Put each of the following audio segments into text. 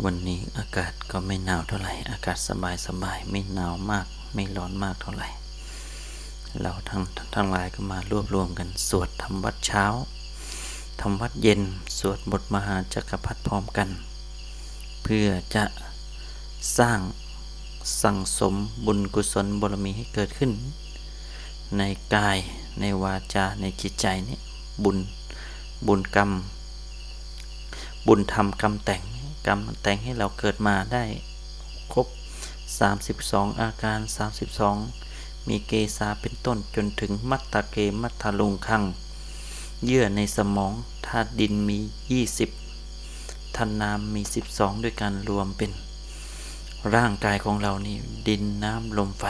วันนี้อากาศก็ไม่หนาวเท่าไหร่ อากาศสบายสบายไม่หนาวมาก ไม่ร้อนมากเท่าไหร่ เราทั้งทั้งหลายก็มารวบรวมกันสวดทำวัดเช้าทำวัดเย็นสวดบทมหาจักรพรรดิพร้อมกัน เพื่อจะสร้างสั่งสมบุญกุศลบารมีให้เกิดขึ้น ในกายในวาจาในจิตใจนี่บุญบุญกรรม บุญทำกรรมแต่ง กรรมแต่งให้เราเกิดมาได้ครบ 32 อาการ 32 มีเกษาเป็นต้นจนถึงมัตตะเกมัตตาลุงคัง เยื่อในสมองธาตุดินมี 20ทันนามมี 12 ด้วยกันรวมเป็นร่างกายของเรานี่ดินน้ำลมไฟ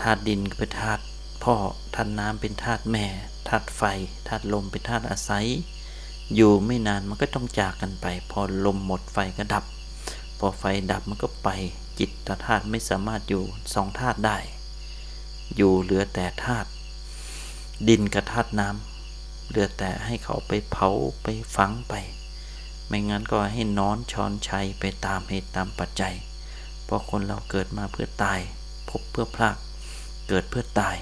ธาตุดินเป็นธาตุพ่อธาตุน้ำเป็นธาตุแม่ธาตุไฟธาตุลมเป็นธาตุอาศัย อยู่ไม่นานมันก็ต้องจากกันไป พอลมหมดไฟก็ดับ พอไฟดับมันก็ไปจิตธาตุไม่สามารถอยู่สองธาตุได้ อยู่เหลือแต่ธาตุดินกับธาตุน้ำเหลือแต่ให้เขาไปเผาไปฝังไป ไม่งั้นก็ให้นอนช้อนชัยไปตามเหตุตามปัจจัย เพราะคนเราเกิดมาเพื่อตาย พบเพื่อพลากเกิดเพื่อตาย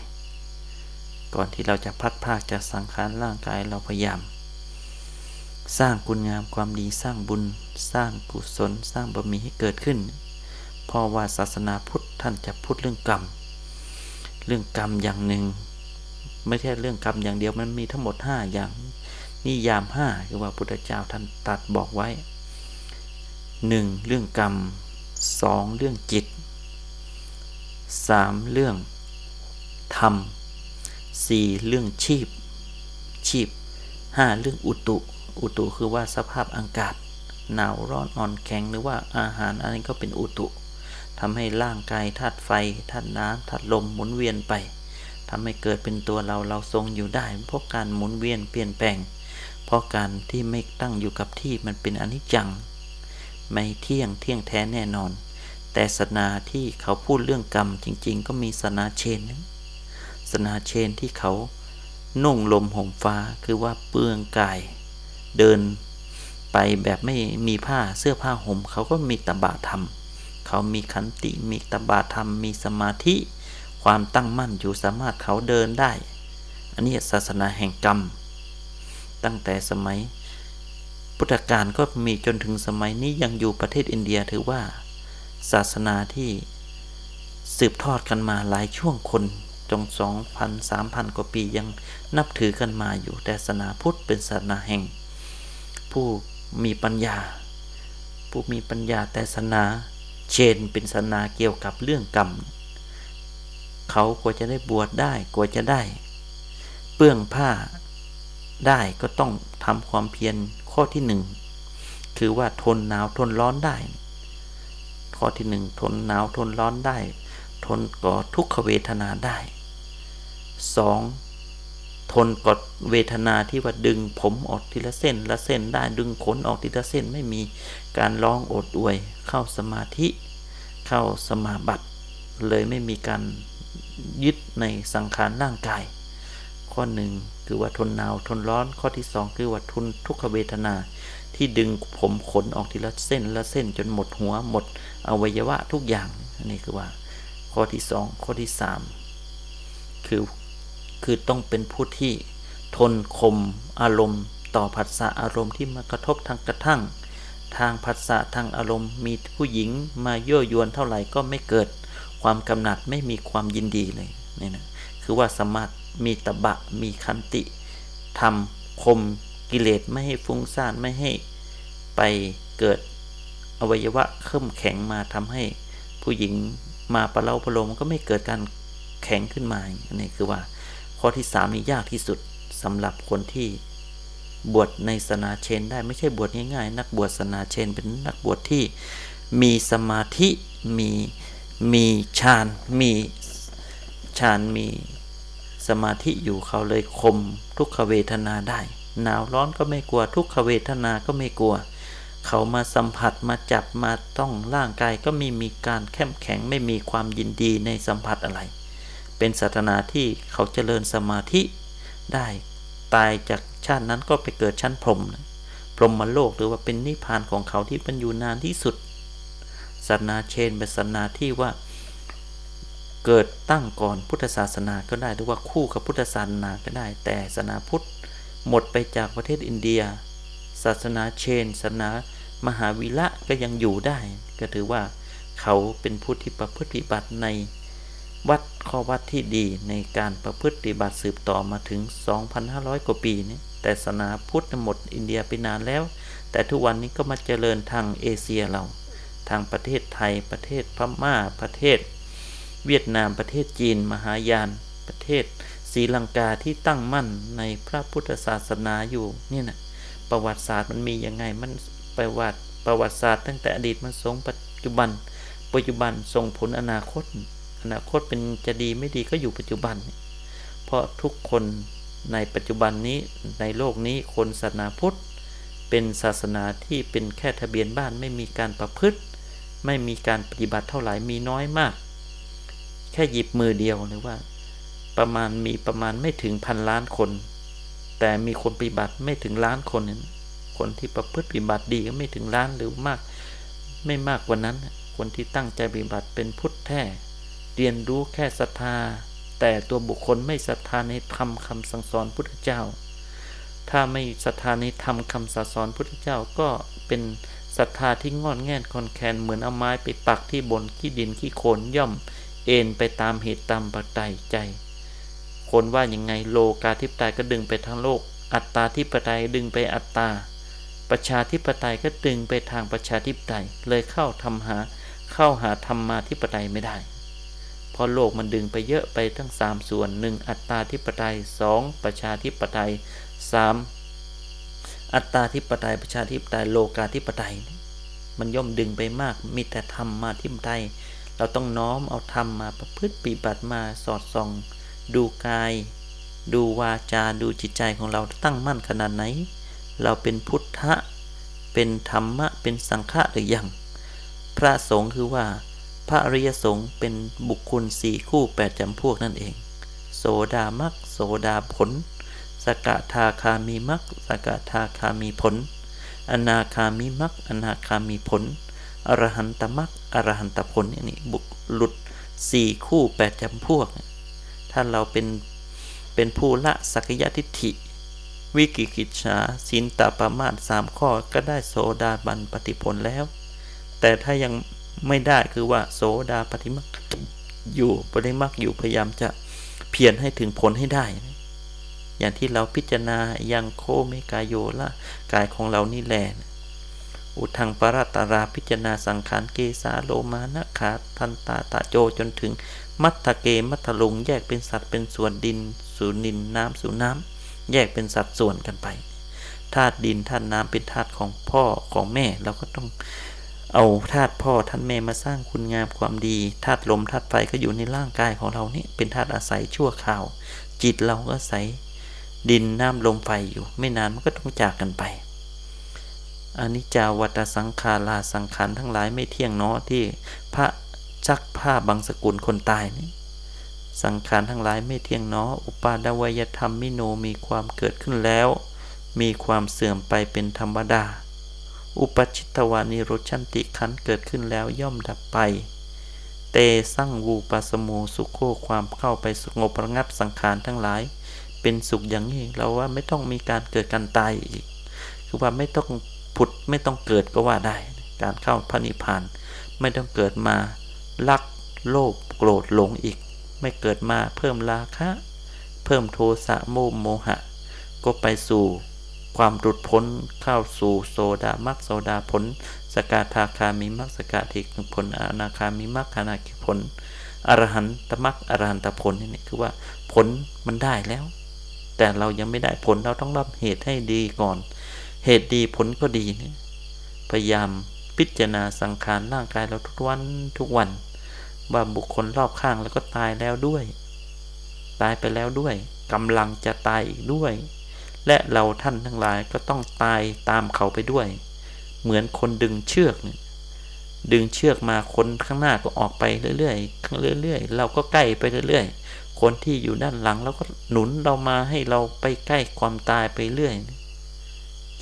ก่อนที่เราจะพัดพลากจากสังขารร่างกายเราพยายาม สร้างคุณงามความดีสร้างบุญ สร้างกุศลสร้างบารมีให้เกิดขึ้น เพราะว่าศาสนาพุทธท่านจะพูดเรื่องกรรม เรื่องกรรมอย่างหนึ่ง ไม่ใช่เรื่องกรรมอย่างเดียวมันมีทั้งหมด 5 อย่างนิยามห้าคือว่าพุทธเจ้าท่านตัดบอกไว้ 1. เรื่องกรรม 2. เรื่องจิต 3. เรื่องธรรม 4. เรื่องชีพ ชีพ 5. เรื่องอุตุ อุตุคือว่าสภาพอากาศ หนาวร้อนอ่อนแข็งหรือว่าอาหารอันนี้ก็เป็นอุตุทำให้ร่างกายธาตุไฟธาตุน้ำธาตุลมหมุนเวียนไปทำให้เกิดเป็นตัวเราเราทรงอยู่ได้เพราะการหมุนเวียนเปลี่ยนแปลง เพราะการที่ไม่ตั้งอยู่กับที่มันเป็นอนิจจัง ไม่เที่ยงเที่ยงแท้แน่นอน แต่ศาสนาที่เขาพูดเรื่องกรรมจริง ๆ ก็มีศาสนาเชนศาสนาเชนที่เขานุ่งลมห่มฟ้าคือว่าเปลืองกาย เดินไปแบบไม่มีผ้าเสื้อผ้าห่มเขาก็มีตบะธรรม เขามีขันติมีตบะธรรม มีสมาธิ ความตั้งมั่นอยู่สามารถเขาเดินได้ อันนี้ศาสนาแห่งกรรม ตั้งแต่สมัย พุทธกาลก็มีจนถึงสมัยนี้ยังอยู่ประเทศอินเดียถือว่า ศาสนาที่สืบทอดกันมาหลายช่วงคนจงสองพันสามพันกว่าปียังนับถือกันมาอยู่แต่ศาสนาพุทธเป็นศาสนาแห่ง ผู้มีปัญญา ผู้มีปัญญาแต่ศาสนาเชนเป็นศาสนาเกี่ยวกับเรื่องกรรม เขากว่าจะได้บวชได้กว่าจะได้ เปื้องผ้าได้ก็ต้องทำความเพียรข้อที่หนึ่งคือว่าทนหนาวทนร้อนได้ ข้อที่หนึ่งทนหนาวทนร้อนได้ ทนก่อทุกขเวทนาได้สอง ทนกดเวทนาที่ว่าดึงผมออกทีละเส้นละเส้นได้ดึงขนออกทีละเส้นไม่มีการร้องโอดอวย เข้าสมาธิเข้าสมาบัติ เลยไม่มีการยึดในสังขารร่างกาย ข้อหนึ่งคือว่าทนหนาวทนร้อนข้อที่สองคือว่าทนทุกขเวทนา ที่ดึงผมขนออกทีละเส้นละเส้นจนหมดหัวหมดอวัยวะทุกอย่างนนี้คือว่า ข้อที่สองข้อที่สามคือ คือต้องเป็นผู้ที่ทนคมอารมณ์ ต่อผัสสะอารมณ์ที่มากระทบทางกระทั่ง ทางผัสสะทางอารมณ์มีผู้หญิงมายั่วยวนเท่าไหร่ก็ไม่เกิด ความกำหนัดไม่มีความยินดีเลยนี่นะคือว่าสามารถมีตบะมีคันติทำคมกิเลสไม่ให้ฟุ้งซ่านไม่ให้ไปเกิดอวัยวะเข้มแข็งมาทำให้ผู้หญิงมาประเล่าประโลมก็ไม่เกิดการแข็งขึ้นมาอันนี้คือว่า ข้อที่สามนี่ยากที่สุดสำหรับคนที่บวชในศาสนาเชนได้ไม่ใช่บวชง่ายๆ นักบวชศาสนาเชนเป็นนักบวชที่มีสมาธิมีมีฌานมีฌานมีสมาธิอยู่เขาเลยคมทุกขเวทนาได้ หนาวร้อนก็ไม่กลัว ทุกขเวทนาก็ไม่กลัว เขามาสัมผัสมาจับมาต้องร่างกายก็ไม่มีการเข้มแข็งไม่มีความยินดีในสัมผัสอะไร เป็นศาสนาที่เขาเจริญสมาธิได้ ตายจากชาตินั้นก็ไปเกิดชั้นพรหมพพรหมโลกหรือว่าเป็นนิพพานของเขาที่มันอยู่นานที่สุดศาสนาเชนเป็นศาสนาที่ว่า เกิดตั้งก่อนพุทธศาสนาก็ได้หรือว่าคู่กับพุทธศาสนาก็ได้ แต่ศาสนาพุทธหมดไปจากประเทศอินเดีย ศาสนาเชนศาสนามหาวิระก็ยังอยู่ได้ ก็ถือว่าเขาเป็นผู้ที่ประพฤติปฏิบัติใน วัดข้อวัดที่ดีในการประพฤติบัติสืบต่อมาถึง 2,500 กว่าปีนี้แต่ศาสนาพุทธหมดอินเดียไปนานแล้ว แต่ทุกวันนี้ก็มาเจริญทางเอเชียเรา ทางประเทศไทย ประเทศพม่า ประเทศ เวียดนาม ประเทศจีน มหายาน ประเทศศรีลังกาที่ตั้งมั่นในพระพุทธศาสนาอยู่นี่นะประวัติศาสตร์มันมียังไง มันประวัติประวัติศาสตร์ตั้งแต่อดีตมันส่งปัจจุบัน ปัจจุบันส่งผลอนาคต อนาคตเป็นจะดีไม่ดีก็อยู่ปัจจุบัน เพราะทุกคนในปัจจุบันนี้ในโลกนี้คนศาสนาพุทธ เป็นศาสนาที่เป็นแค่ทะเบียนบ้านไม่มีการประพฤติ ไม่มีการปฏิบัติเท่าไหร่มีน้อยมาก แค่หยิบมือเดียวหรือว่า ประมาณมีประมาณไม่ถึงพันล้านคน แต่มีคนปฏิบัติไม่ถึงล้านคนนคนที่ประพฤติปฏิบัติดีก็ไม่ถึงล้านหรือมาก ไม่มากกว่านั้น คนที่ตั้งใจปฏิบัติเป็นพุทธแท้ เรียนรู้แค่ศรัทธา แต่ตัวบุคคลไม่ศรัทธาในธรรมคำสั่งสอนพุทธเจ้า ถ้าไม่ศรัทธาในธรรมคำสั่งสอนพุทธเจ้าก็เป็นศรัทธาที่งอนแง่นคอนแคนเหมือนเอาไม้ไปปักที่บนขี้ดินขี้โคลนย่อม เอ็นไปตามเหตุตามปัจจัยใจคนว่าอยังไงโลกาธิปไตยก็ดึงไปทางโลก อัตตาธิปไตยดึงไปอัตตา ประชาธิปไตยก็ดึงไปทางประชาธิปไตยเลยเข้าทำหาเข้าหาธรรมาธิปไตยไม่ได้ พราะโลกมันดึงไปเยอะไปทั้ง 3 ส่วน 1 อัตตาธิปไตย 2 ประชาธิปไตย 3 อัตตาธิปไตยประชาธิปไตยโลกาธิปไตย มันย่อมดึงไปมากมีแต่ธรรมมาธิปไตย เราต้องน้อมเอาธรรมมาประพฤติปฏิบัติมาสอดส่อง ดูกาย ดูวาจาดูจิตใจของเราตั้งมั่นขนาดไหน เราเป็นพุทธะเป็นธรรมะเป็นสังฆะหรือยังพระสงฆ์คือว่า พระอริยสงฆ์เป็นบุคคลสี่คู่แปดจำพวกนั่นเอง โสดามักโสดาผล สกทาคามีมักสกทาคามีผล อนาคามีมักอนาคามีผล อรหันตมักอรหันตผลนี่บุคหลุดสี่คู่แปดจำพวก ถ้าเราเป็นเป็นผู้ละสักยทิฏฐิ วิกิกิจฉาสินตาประมาทสามข้อก็ได้โสดาบันปฏิผลแล้ว แต่ถ้ายัง ไม่ได้คือว่าโสดาปฏิมักอยู่ปฏิมักอยู่พยายามจะเพียรให้ถึงผลให้ได้ อย่างที่เราพิจารณายังโคเมกายโยละกายของเรานี่แหละอุทังปราตาราพิจารณาสังขารเกสาโลมานะขาทันตาตะโจจนถึงมัทเกมัทลุงแยกเป็นสัตว์เป็นส่วนดินสู่นินน้ำสู่น้ำแยกเป็นสัดส่วนกันไปธาตุดินธาตุน้ำเป็นธาตุของพ่อของแม่เราก็ต้อง เอาธาตุพ่อธาตุแม่มาสร้างคุณงามความดีธาตุลมธาตุไฟก็อยู่ในร่างกายของเรานี่เป็นธาตุอาศัยชั่วคราว จิตเราก็อาศัยดินน้ำลมไฟอยู่ ไม่นานมันก็ต้องจากกันไปอนิจจาวัตสังขาราสังขารทั้งหลายไม่เที่ยงเนาะที่พระจักผ้าบางสกุลคนตายนี่สังขารทั้งหลายไม่เที่ยงเนาะอุปาดวยธรรมมิโนมีความเกิดขึ้นแล้ว มีความเสื่อมไปเป็นธรรมดา อุปชิตวานิโรชันติขันเกิดขึ้นแล้วย่อมดับไป เตสั่งวูปัสโมสุโคความเข้าไปสงบระงับสังขารทั้งหลาย เป็นสุขอย่างนี้เราว่าไม่ต้องมีการเกิดการตายอีก คือว่าไม่ต้องผุดไม่ต้องเกิดก็ว่าได้ การเข้าพระนิพพานไม่ต้องเกิดมาลักโลภโกรธหลงอีก ไม่เกิดมาเพิ่มราคะ เพิ่มโทสะโมโมหะ ก็ไปสู่ ความหลุดพ้นเข้าสู่โซดามักโซดาผล สกาทาคามีมักสกาทิกผลอนาคามีมักอนาคิผลอรหันตมักอรหันตผลนี่คือว่าผลมันได้แล้ว แต่เรายังไม่ได้ผลเราต้องรับเหตุให้ดีก่อน เหตุดีผลก็ดีนี่พยายามพิจารณาสังขารร่างกายเราทุกวันทุกวันว่าบุคคลรอบข้างแล้วก็ตายแล้วด้วย ตายไปแล้วด้วยกำลังจะตายอีกด้วย และเราท่านทั้งหลายก็ต้องตายตามเขาไปด้วย เหมือนคนดึงเชือกดึงเชือกมาคนข้างหน้าก็ออกไปเรื่อยๆเรื่อยๆ เราก็ใกล้ไปเรื่อยๆ คนที่อยู่ด้านหลังเราก็หนุนเรามาให้เราไปใกล้ความตายไปเรื่อย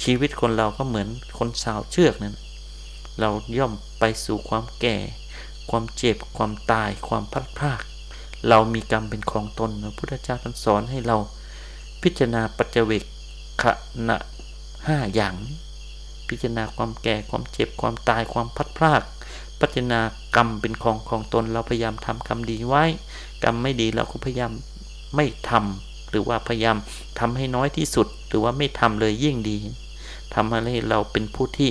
ชีวิตคนเราก็เหมือนคนสาวเชือกนั่นเราย่อมไปสู่ความแก่ ความเจ็บ ความตาย ความพัดพราก เรามีกรรมเป็นของตนพระพุทธเจ้าท่านสอนให้เราพิจารณาปัจเจก ขณะห้าอย่าง พิจารณาความแก่ความเจ็บความตายความพัดพรากพิจารณากรรมเป็นของของตนเราพยายามทำกรรมดีไว้ กรรมไม่ดีเราก็พยายามไม่ทำหรือว่าพยายามทำให้น้อยที่สุด หรือว่าไม่ทำเลยยิ่งดีทำให้เราเป็นผู้ที่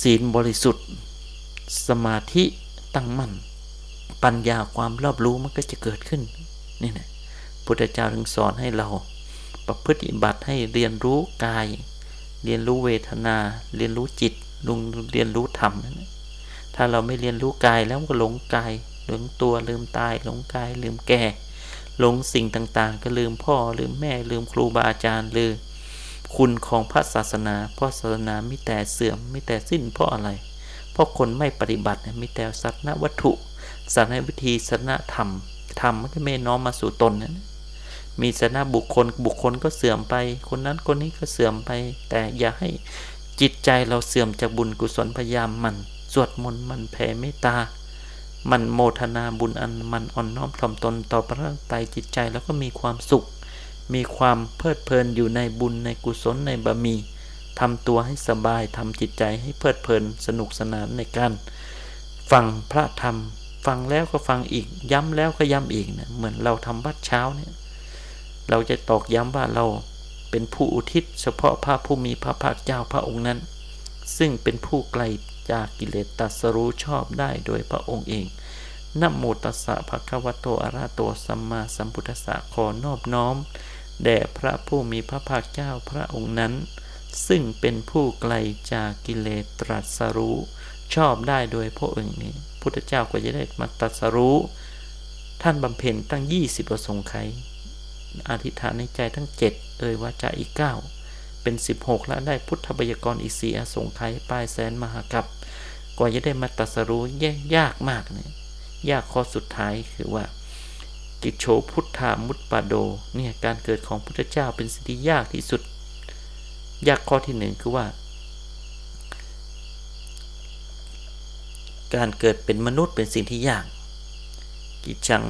ศีลบริสุทธิ์ สมาธิตั้งมั่น ปัญญาความรอบรู้มันก็จะเกิดขึ้นนี่นะพุทธเจ้าถึงสอนให้เรา ประพฤติบัติให้เรียนรู้กาย เรียนรู้เวทนา เรียนรู้จิตลุงเรียนรู้ธรรมนั่นถ้าเราไม่เรียนรู้กายแล้วก็หลงกายหลงตัวลืมตายหลงกายลืมแก่หลงสิ่งต่างๆ ก็ลืมพ่อลืมแม่ลืมครูบาอาจารย์ลืมคุณของพระศาสนา เพราะศาสนาไม่แต่เสื่อมไม่แต่สิ้นเพราะอะไร เพราะคนไม่ปฏิบัติมีแต่สัตนวัตถุสัตนวิธีสัตนธรรมธรรมมันก็ไม่น้อมมาสู่ตนนั้น มีสัตนบุคคลบุคคลก็เสื่อมไป คนนั้นคนนี้ก็เสื่อมไป แต่อย่าให้จิตใจเราเสื่อมจากบุญกุศลพยายามมัน สวดมนต์มันแผ่เมตตา มันโมทนาบุญอันมันอ่อนน้อมถ่อมตนต่อพระร่างไตจิตใจแล้วก็มีความสุข มีความเพลิดเพลินอยู่ในบุญในกุศลในบารมีทำตัวให้สบายทำจิตใจให้เพลิดเพลินสนุกสนานในการฟังพระธรรม ฟังแล้วก็ฟังอีก ย้ำแล้วก็ย้ำอีกเนะเหมือนเราทำวัดเช้าเนี่ย เราจะตอกย้ำว่าเราเป็นผู้อุทิศ เฉพาะพระผู้มีพระภาคเจ้าพระองค์นั้น ซึ่งเป็นผู้ไกลจากกิเลสตัสรู้ชอบได้โดยพระองค์เองนะโมตัสสะภะคะวะโตอะระโตสัมมาสัมพุทธัสสะขอนอบน้อมแด่พระผู้มีพระภาคเจ้าพระองค์นั้น ซึ่งเป็นผู้ไกลจากกิเลสตรัสรู้ชอบได้โดยพระองค์นี้ พุทธเจ้าก็จะได้มาตรัสรู้ ท่านบำเพ็ญตั้ง 20ประสงค์ไข อธิษฐานในใจทั้ง 7 เอ่ยว่าจะอีก 9 เป็น 16 แล้วได้พุทธบัญกรอีสีอสงไขยปลายแสนมหากับกว่าจะได้มาตรัสรู้ยากมากเนี่ยยากข้อสุดท้ายคือว่า กิจโชพุทธามุตปาโดเนี่ยการเกิดของพุทธเจ้าเป็นสิ่งที่ยากที่สุด ยากข้อที่หนึ่งคือว่า การเกิดเป็นมนุษย์เป็นสิ่งที่ยาก กิจชัง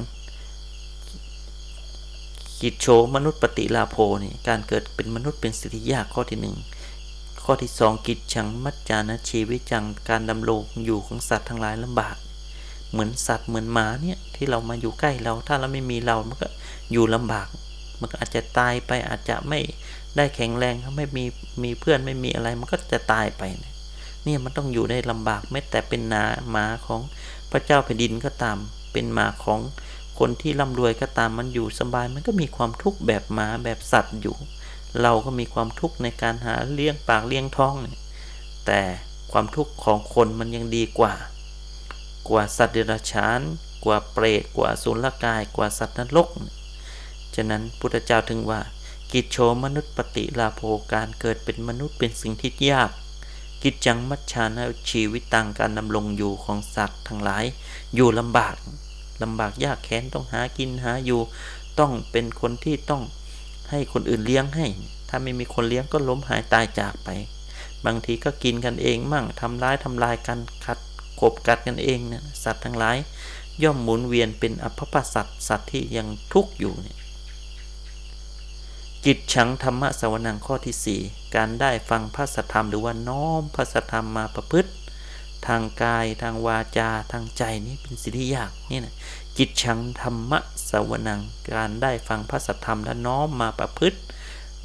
กิจโชมนุษย์ปฏิลาโภนี่การเกิดเป็นมนุษย์เป็นสิที่ยากข้อที่หนึ่งข้อที่สองกิจชังมัจจานะชีวิตจังการดำรงอยู่ของสัตว์ทั้งหลายลำบาก เหมือนสัตว์เหมือนหมาเนี่ยที่เรามาอยู่ใกล้เรา ถ้าเราไม่มีเรามันก็อยู่ลำบาก มันอาจจะตายไปอาจจะไม่ได้แข็งแรงไม่มีมีเพื่อนไม่มีอะไรมันก็จะตายไปเนี่ยมันต้องอยู่ได้ลำบากแม้แต่เป็นนาหมาของพระเจ้าแผ่นดินก็ตาม เป็นหมาของ คนที่ร่ำรวยก็ตามมันอยู่สบาย มันก็มีความทุกข์แบบหมาแบบสัตว์อยู่ เราก็มีความทุกข์ในการหาเลี้ยงปากเลี้ยงท้องเนี่ยแต่ความทุกข์ของคนมันยังดีกว่า กว่าสัตว์เดรัจฉาน กว่าเปรตกว่าสุรกาย กว่าสัตว์นรก ฉะนั้นพุทธเจ้าถึงว่า กิจโชมนุษย์ปฏิลาโภการเกิดเป็นมนุษย์เป็นสิ่งที่ยากกิจจังมัชชานะชีวิตต่างการดำรงอยู่ของสัตว์ทั้งหลายอยู่ลำบาก ลำบากยากแค้นต้องหากินหาอยู่ ต้องเป็นคนที่ต้องให้คนอื่นเลี้ยงให้ ถ้าไม่มีคนเลี้ยงก็ล้มหายตายจากไป บางทีก็กินกันเองมั่งทำร้ายทำลายกันคัดกบกัดกันเองเนี่ยสัตว์ทั้งหลาย ย่อมหมุนเวียนเป็นอภพสัตว์สัตว์ที่ยังทุกข์อยู่เนี่ยกิจฉังธรรมะสวนังข้อที่ 4 การได้ฟังพระสัทธรรมหรือว่าน้อมพระสัทธรรมมาประพฤติ ทางกายทางวาจาทางใจนี่เป็นสิ่งที่ยากนี่นะกิจฉังธรรมะสวนังการได้ฟังพระสัทธรรมและน้อมมาประพฤติ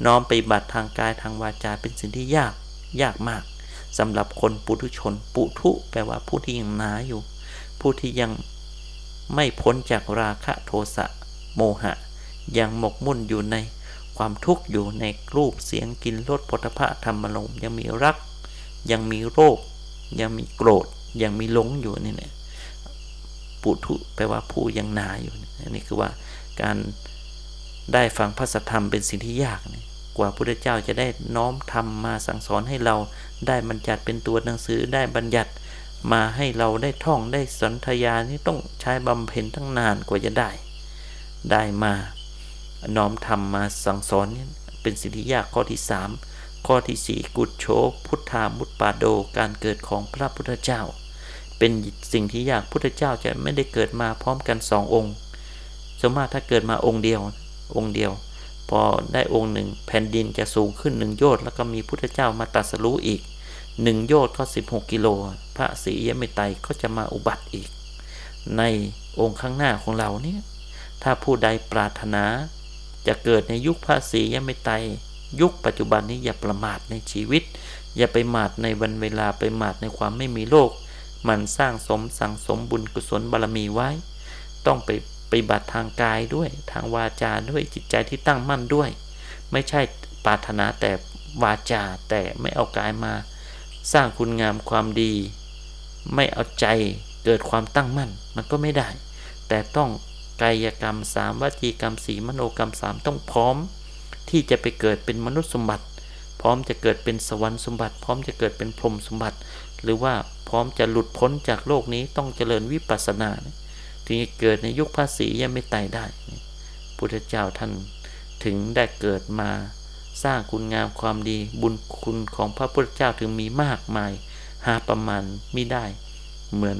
น้อมไปบัติทางกายทางวาจาเป็นสิ่งที่ยากยากมากสำหรับคนปุถุชน ปุถุแปลว่าผู้ที่ยังหนาอยู่ ผู้ที่ยังไม่พ้นจากราคะโทสะโมหะ ยังหมกมุ่นอยู่ในความทุกข์อยู่ในรูปเสียงกินรสผลิภะธรรมลมยังมีรัก ยังมีโรค ยังมีโกรธยังมีหลงอยู่นี่เนี่ยปุถุแปลว่าผู้ยังนาอยู่อันี่คือว่าการได้ฟังพระสัทธรรมเป็นสิ่งที่ยากเนี่ยกว่าพระเจ้าจะได้น้อมทำมาสั่งสอนให้เราได้บัญญัติเป็นตัวหนังสือได้บัญญัติมาให้เราได้ท่องได้สนธยานี่ต้องใช้บำเพ็ญทั้งนานกว่าจะได้ ได้มาน้อมทำมาสั่งสอนนี่เป็นสิ่งที่ยากข้อที่สาม ข้อที่สี่กุดโชพุทธามุตปาโดการเกิดของพระพุทธเจ้า เป็นสิ่งที่ยากพุทธเจ้าจะไม่ได้เกิดมาพร้อมกันสององค์สมมติถ้าเกิดมาองค์เดียวองค์เดียว พอได้องค์หนึ่งแผ่นดินจะสูงขึ้นหนึ่งโยชน์แล้วก็มีพุทธเจ้ามาตรัสรู้อีกหนึ่งโยชน์ก็สิบหกกิโล พระศรียมิไตก็จะมาอุบัติอีก ในองค์ข้างหน้าของเราเนี่ยถ้าผู้ใดปรารถนา จะเกิดในยุคพระศรียมิไตร ยุคปัจจุบันนี้อย่าประมาทในชีวิต อย่าไปมาดในวันเวลาไปมาดในความไม่มีโลก มันสร้างสมสั่งสมบุญกุศลบารมีไว้ ต้องไปปฏิบัติทางกายด้วยทางวาจาด้วยจิตใจที่ตั้งมั่นด้วย ไม่ใช่ปรารถนาแต่วาจาแต่ไม่เอากายมา สร้างคุณงามความดี ไม่เอาใจเกิดความตั้งมั่นมันก็ไม่ได้ แต่ต้องกายกรรมสามวจีกรรมสีมโนกรรมสามต้องพร้อม ที่จะไปเกิดเป็นมนุษย์สมบัติ พร้อมจะเกิดเป็นสวรรค์สมบัติ พร้อมจะเกิดเป็นพรหมสมบัติ หรือว่าพร้อมจะหลุดพ้นจากโลกนี้ต้องเจริญวิปัสสนา ถึงจะเกิดในยุคภาษียังไม่ตายได้พุทธเจ้าท่านถึงได้เกิดมาสร้างคุณงามความดีบุญคุณของพระพุทธเจ้าถึงมีมากมาย หาประมาณไม่ได้ เหมือน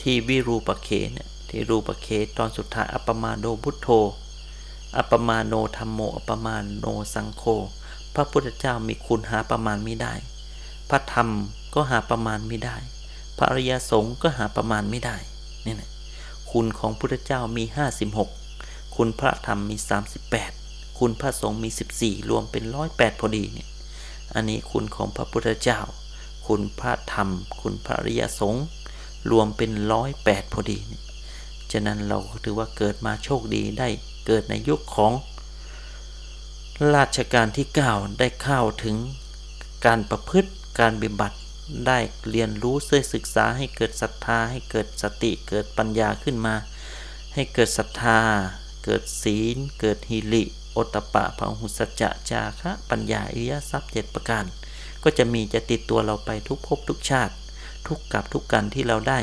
ที่วิรูปเคเนี่ยที่รูปเคตอนสุดท้ายอัปปมาโนพุทโธ อัปมาโนธรรมโมอัปมาโนสังโฆพระพุทธเจ้ามีคุณหาประมาณไม่ได้ พระธรรมก็หาประมาณไม่ได้ พระอริยสงฆ์ก็หาประมาณไม่ได้นี่นะคุณของพุทธเจ้ามี 56 คุณพระธรรมมี 38 คุณพระสงฆ์มี 14 รวมเป็น108พอดีเนี่ยอันนี้คุณของพระพุทธเจ้า คุณพระธรรม คุณพระอริยสงฆ์รวมเป็น108พอดีเนี่ย ฉะนั้นเราถือว่าเกิดมาโชคดีได้เกิดในยุคของ ราชการที่ 9 ได้เข้าถึงการประพฤติการบิบัติได้เรียนรู้เสื่อศึกษาให้เกิดศรัทธา ให้เกิดสติเกิดปัญญาขึ้นมา ให้เกิดศรัทธา เกิดศีล เกิดหิริโอตปะพหุสัจจะจาคะปัญญาอิยทรัพย์เจ็ดประการ ก็จะมีจะติดตัวเราไปทุกภพทุกชาติ ทุกกับทุกกันที่เราได้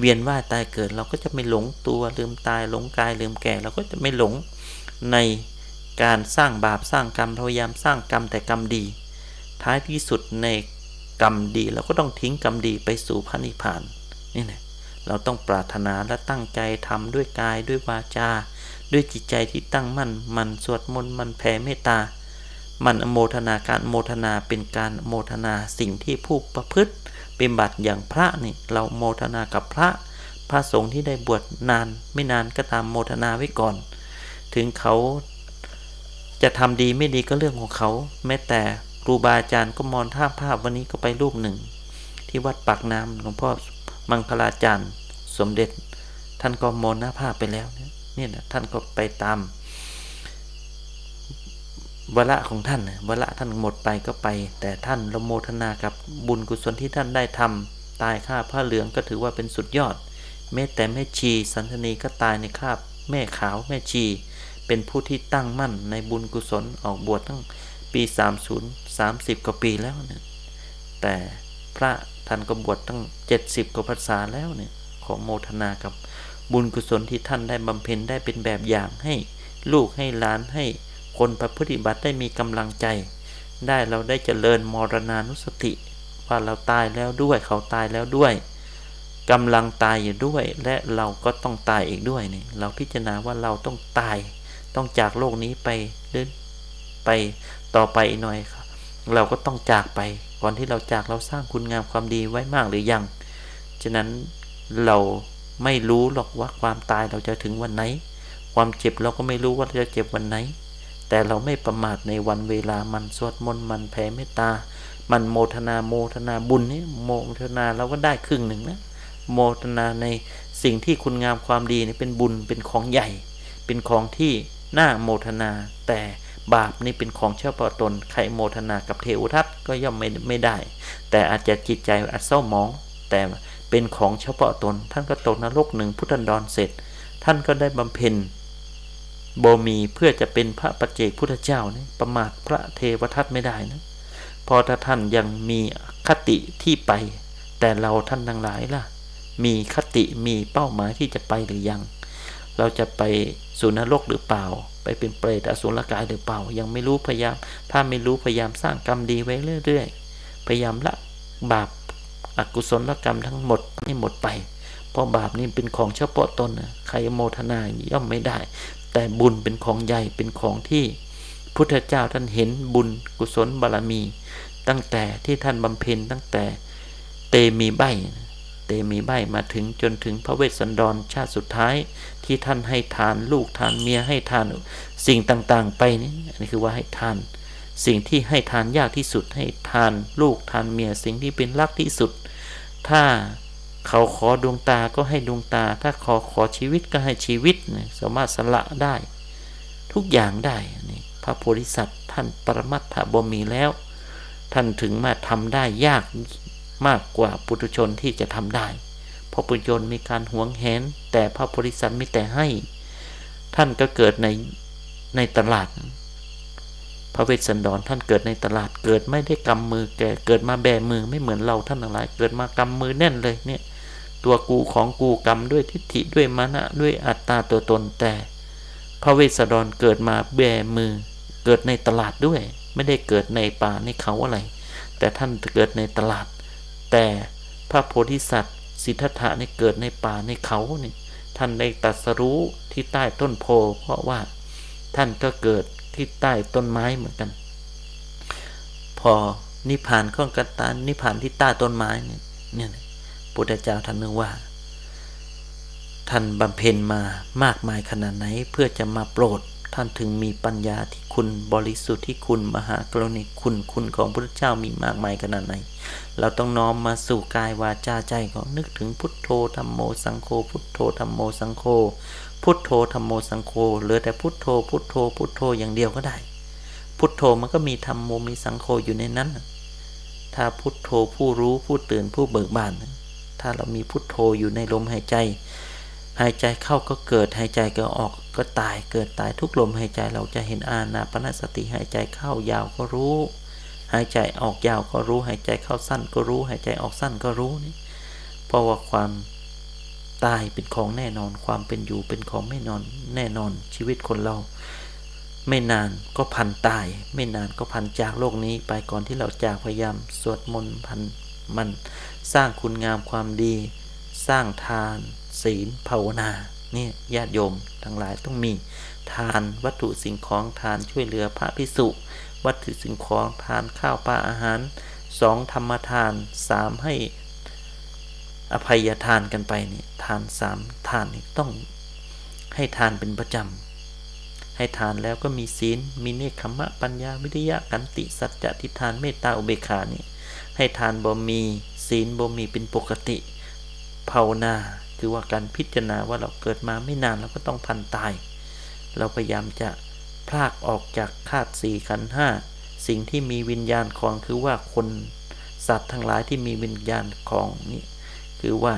เวียนว่ายตายเกิด เราก็จะไม่หลงตัวลืมตายหลงกายลืมแก่เราก็จะไม่หลงในการสร้างบาปสร้างกรรมพยายามสร้างกรรมแต่กรรมดี ท้ายที่สุดในกรรมดีเราก็ต้องทิ้งกรรมดีไปสู่พระนิพพานนี่แหละเราต้องปรารถนาและตั้งใจทำด้วยกายด้วยวาจา ด้วยจิตใจที่ตั้งมั่นมันสวดมนต์มันแผ่เมตตา มันโมทนาการโมทนาเป็นการโมทนาสิ่งที่ผู้ประพฤติ เป็นบัตรอย่างพระนี่เราโมทนากับพระ พระสงฆ์ที่ได้บวชนานไม่นานก็ตามโมทนาไว้ก่อน ถึงเขาจะทำดีไม่ดีก็เรื่องของเขา แม้แต่ครูบาอาจารย์ก็มองท่าภาพวันนี้ก็ไปรูปหนึ่ง ที่วัดปากน้ำหลวงพ่อมังคลาจารย์ สมเด็จ ท่านก็มรณภาพไปแล้วเนี่ยนะท่านก็ไปตาม วละของท่านวละท่านหมดไปก็ไป แต่ท่านละโมทนากับบุญกุศลที่ท่านได้ทำตายข้าผ้าเหลืองก็ถือว่าเป็นสุดยอดแม้แต่แม่ชีสันทนีก็ตายในคาบแม่ขาวแม่ชี เป็นผู้ที่ตั้งมั่นในบุญกุศลออกบวชตั้งปี 30 30 กว่าปีแล้วเนี่ยแต่พระท่านก็บวชตั้ง 70 กว่าพรรษาแล้วเนี่ยขอโมทนากับบุญกุศลที่ท่านได้บำเพ็ญได้เป็นแบบอย่างให้ลูกให้หลานให้ คนประพฤติบัติได้มีกำลังใจ ได้เราได้เจริญมรณานุสติ ว่าเราตายแล้วด้วยเขาตายแล้วด้วยกำลังตายอยู่ด้วย และเราก็ต้องตายอีกด้วยเนี่ยเราพิจารณาว่าเราต้องตาย ต้องจากโลกนี้ไปหรือไปต่อไปหน่อยครับ เราก็ต้องจากไป ก่อนที่เราจากเราสร้างคุณงามความดีไว้มากหรือยัง ฉะนั้นเราไม่รู้หรอกว่าความตายเราจะถึงวันไหน ความเจ็บเราก็ไม่รู้ว่าเราจะเจ็บวันไหน แต่เราไม่ประมาทในวันเวลามันสวดมนต์มันแผ่เมตตา มันโมทนาโมทนาบุญนี่โมทนาเราก็ได้ครึ่งหนึ่งนะโมทนาในสิ่งที่คุณงามความดีนี่เป็นบุญเป็นของใหญ่ เป็นของที่น่าโมทนา แต่บาปนี่เป็นของเฉพาะตนใครโมทนากับเทวทัตก็ย่อมไม่ไม่ได้ แต่อาจจะจิตใจอาจเศร้าหมอง แต่เป็นของเฉพาะตน ท่านก็ตกนรกหนึ่งพุทธันดรเสร็จ ท่านก็ได้บำเพ็ญ บมีเพื่อจะเป็นพระปัจเจกพุทธเจ้านี่ประมาทพระเทวทัตไม่ได้นะพอถ้าท่านยังมีคติที่ไป แต่เราท่านทั้งหลายล่ะ มีคติมีเป้าหมายที่จะไปหรือยัง เราจะไปสู่นรกหรือเปล่า ไปเป็นเปรตอสุรกายหรือเปล่า ยังไม่รู้พยายาม ถ้าไม่รู้พยายามสร้างกรรมดีไว้เรื่อยๆ พยายามละบาปอกุศลกรรมทั้งหมดให้หมดไป เพราะบาปนี่เป็นของเฉพาะตนนะใครโมทนาย่อมไม่ได้ แต่บุญเป็นของใหญ่เป็นของที่พุทธเจ้าท่านเห็นบุญกุศลบารมี ตั้งแต่ที่ท่านบำเพ็ญตั้งแต่เตมีใบเตมีใบมาถึงจนถึงพระเวสสันดรชาติสุดท้ายที่ท่านให้ทานลูกทานเมียให้ทานสิ่งต่างๆ ไปนี่อันนี้คือว่าให้ทาน สิ่งที่ให้ทานยากที่สุดให้ทานลูกทานเมียสิ่งที่เป็นรักที่สุด ถ้า เขาขอดวงตาก็ให้ดวงตา ถ้าขอขอชีวิตก็ให้ชีวิตนะสามารถสละได้ ทุกอย่างได้นี่พระโพธิสัตว์ท่านปรมัตถบมีแล้ว ท่านถึงมาทำได้ยากมากกว่าปุถุชนที่จะทำได้ เพราะปุถุชนมีการหวงแหน แต่พระโพธิสัตว์มีแต่ให้ ท่านก็เกิดในในตลาด พระเวสสันดรท่านเกิดในตลาดเกิดไม่ได้กำมือแกเกิดมาแบมือไม่เหมือนเราท่านทั้งหลายเกิดมากำมือแน่นเลยเนี่ย ตัวกูของกูกำด้วยทิฏฐิด้วยมานะด้วยอัตตาตัวตนแต่ พระเวสสันดรเกิดมาแบมือ เกิดในตลาดด้วย ไม่ได้เกิดในป่าในเขาอะไร แต่ท่านเกิดในตลาด แต่พระโพธิสัตว์ สิทธัตถะในเกิดในป่าในเขาเนี่ยท่านได้ตัสรู้ที่ใต้ต้นโพ เพราะว่าท่านก็เกิดที่ใต้ต้นไม้เหมือนกัน พอนิพพานข้องกันตานิพพานที่ใต้ต้นไม้เนี่ยเนี่ย พุทธเจ้าท่านนึกว่า ท่านบำเพ็ญมามากมายขนาดไหนเพื่อจะมาโปรดท่านถึงมีปัญญาที่คุณบริสุทธิ์ที่คุณมหากรุณาคุณคุณของพระเจ้ามีมากมายขนาดไหน เราต้องน้อมมาสู่กายวาจาใจของนึกถึงพุทโธธรรมโมสังโฆพุทโธธรรมโมสังโฆพุทโธธรรมโมสังโฆเหลือแต่พุทโธพุทโธพุทโธอย่างเดียวก็ได้ พุทโธมันก็มีธรรมโมมีสังโฆอยู่ในนั้น ถ้าพุทโธผู้รู้ผู้ตื่นผู้เบิกบาน ถ้าเรามีพุทโธอยู่ในลมหายใจ หายใจเข้าก็เกิดหายใจก็ออกก็ตายเกิดตายทุกลมหายใจเราจะเห็นอาณาปณสติหายใจเข้ายาวก็รู้ หายใจออกยาวก็รู้ หายใจเข้าสั้นก็รู้ หายใจออกสั้นก็รู้นี่เพราะว่าความตายเป็นของแน่นอนความเป็นอยู่เป็นของไม่นอนแน่นอนชีวิตคนเรา ไม่นานก็พันตาย ไม่นานก็พันจากโลกนี้ไปก่อนที่เราจากพยายามสวดมนต์พัน มันสร้างคุณงามความดี สร้างทาน ศีลภาวนาเนี่ยญาติโยมทั้งหลายต้องมีทานวัตถุสิ่งของทานช่วยเหลือพระพิสุวัตถุสิ่งของทานข้าวปลาอาหารสองธรรมทานสามให้อภัยทานกันไปนี่ทานสามทานนี่ต้องให้ทานเป็นประจำ ให้ทานแล้วก็มีศีลมีเนคขมะปัญญาวิทยะกันติสัจจะทิฏฐานเมตตาอุเบกขานี่ ให้ทานบ่มีศีลบ่มีเป็นปกติภาวนาคือว่าการพิจารณาว่าเราเกิดมาไม่นานเราก็ต้องพันตาย เราพยายามจะพลากออกจากคาดสี่ขันห้าสิ่งที่มีวิญญาณของคือว่าคนสัตว์ทั้งหลายที่มีวิญญาณของนี่คือว่า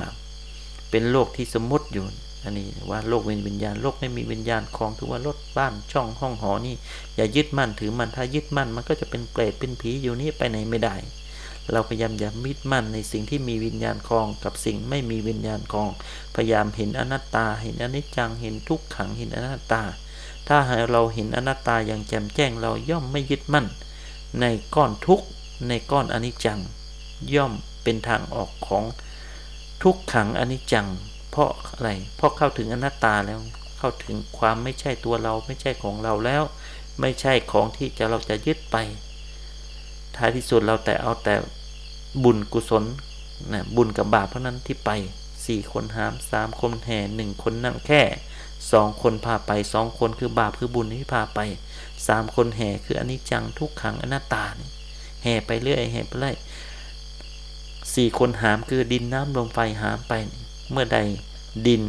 เป็นโลกที่สมมติอยู่อันนี้ว่าโลกเป็นวิญญาณโลกไม่มีวิญญาณของถือว่ารถบ้านช่องห้องหอนี่อย่ายึดมั่นถือมันถ้ายึดมั่นมันก็จะเป็นเปรตเป็นผีอยู่นี่ไปไหนไม่ได้ เราพยายามอย่ามิดมั่นในสิ่งที่มีวิญญาณคลองกับสิ่งไม่มีวิญญาณคลอง พยายามเห็นอนัตตา เห็นอนิจจัง เห็นทุกขัง เห็นอนัตตา ถ้าหากเราเห็นอนัตตาอย่างแจ่มแจ้งเราย่อมไม่ยึดมั่น ในก้อนทุกข์ในก้อนอนิจจัง ย่อมเป็นทางออกของทุกขังอนิจจัง เพราะอะไร เพราะเข้าถึงอนัตตาแล้ว เข้าถึงความไม่ใช่ตัวเราไม่ใช่ของเราแล้ว ไม่ใช่ของที่จะเราจะยึดไป ท้ายที่สุดเราแต่เอาแต่บุญกุศลนะบุญกับบาปเท่านั้นที่ไปสี่คนหามสามคนแห่หนึ่งคนนั่งแค่สองคนพาไปสองคนคือบาปคือบุญที่พาไปสามคนแห่คืออนิจจังทุกขังอนัตตาเนี่ยแห่ไปเรื่อยแห่ไปเรื่อยสี่คนหามคือดินน้ำลมไฟหามไปเมื่อใดดิน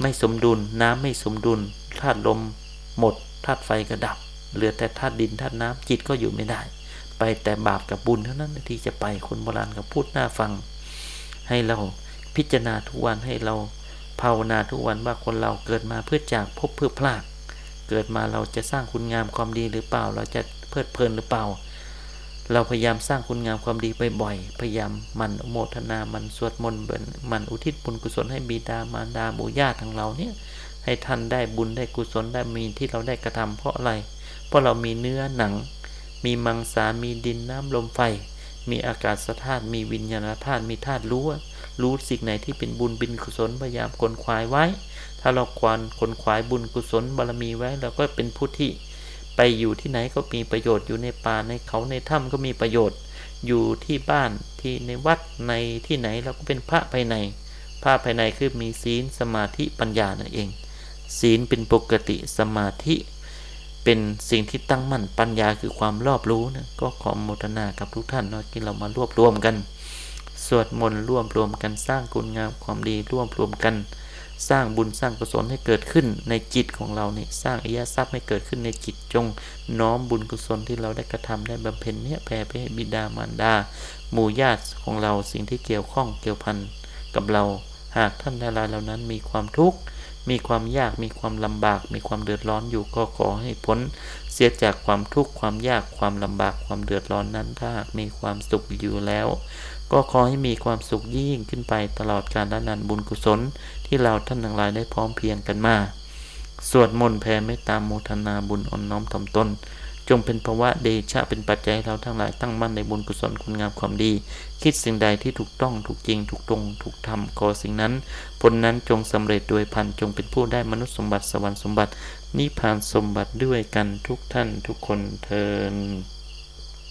ไม่สมดุลน้ำไม่สมดุลธาตุลมหมดธาตุไฟกระดับ เหลือแต่ธาตุดินธาตุน้ำจิตก็อยู่ไม่ได้ ไปแต่บาปกับบุญเท่านั้นที่จะไปคนโบราณกับพูดหน้าฟัง ให้เราพิจารณาทุกวันให้เราภาวนาทุกวันว่าคนเราเกิดมาเพื่อจากพบเพื่อพลาดเกิดมาเราจะสร้างคุณงามความดีหรือเปล่า เราจะเพลิดเพลินหรือเปล่า เราพยายามสร้างคุณงามความดีไปบ่อย พยายามมันโมทนา มันสวดมนต์มันอุทิศบุญกุศลให้บิดามารดาบุญญาติทางเราเนี่ยให้ท่านได้บุญได้กุศลได้มีที่เราได้กระทำเพราะอะไร เพราะเรามีเนื้อหนัง มีมังสา มีดินน้ำลมไฟ มีอากาศธาตุมีวิญญาณธาตุมีธาตุรู้รู้สิ่งไหนที่เป็นบุญเป็นกุศลพยายามขนขวายไว้ ถ้าเราควานขนขวายบุญกุศลบารมีไว้เราก็เป็นผู้ที่ไปอยู่ที่ไหนก็มีประโยชน์อยู่ในป่าในเขาในถ้ำก็มีประโยชน์ อยู่ที่บ้านที่ในวัดในที่ไหนเราก็เป็นพระภายใน พระภายในคือมีศีลสมาธิปัญญานั่นเอง ศีลเป็นปกติสมาธิ เป็นสิ่งที่ตั้งมั่นปัญญาคือความรอบรู้นะก็ขอโมทนากับทุกท่านเนาะที่เรามารวบรวมกัน สวดมนต์ร่วมรวมกันสร้างคุณงามความดีร่วมรวมกัน สร้างบุญสร้างกุศลให้เกิดขึ้นในจิตของเราเนี่ยสร้างอิยทรัพย์ให้เกิดขึ้นในจิตจง น้อมบุญกุศลที่เราได้กระทำได้บำเพ็ญเนี่ยแผ่ไปให้บิดามารดา หมู่ญาติของเราสิ่งที่เกี่ยวข้องเกี่ยวพันกับเรา หากท่านใดเหล่านั้นมีความทุกข์ มีความยากมีความลำบาก มีความเดือดร้อนอยู่ก็ขอให้พ้น เสียจากความทุกข์ความยากความลำบากความเดือดร้อนนั้นถ้าหากมีความสุขอยู่แล้ว ก็ขอให้มีความสุขยิ่งขึ้นไปตลอดกาลและนานบุญกุศล ที่เราท่านทั้งหลายได้พร้อมเพียงกันมาสวดมนต์แผ่เมตตาโมทนาบุญอ่อนน้อมถ่อมตนจงเป็นภาวะเดชะเป็นปัจจัยให้เราทั้งหลายตั้งมั่นในบุญกุศลคุณงามความดี คิดสิ่งใดที่ถูกต้องถูกจริงถูกตรงถูกทำขอสิ่งนั้น ผลนั้นจงสำเร็จโดยพันจงเป็นผู้ได้มนุษย์สมบัติสวรรค์สมบัตินิพพานสมบัติด้วยกันทุกท่านทุกคนเทอ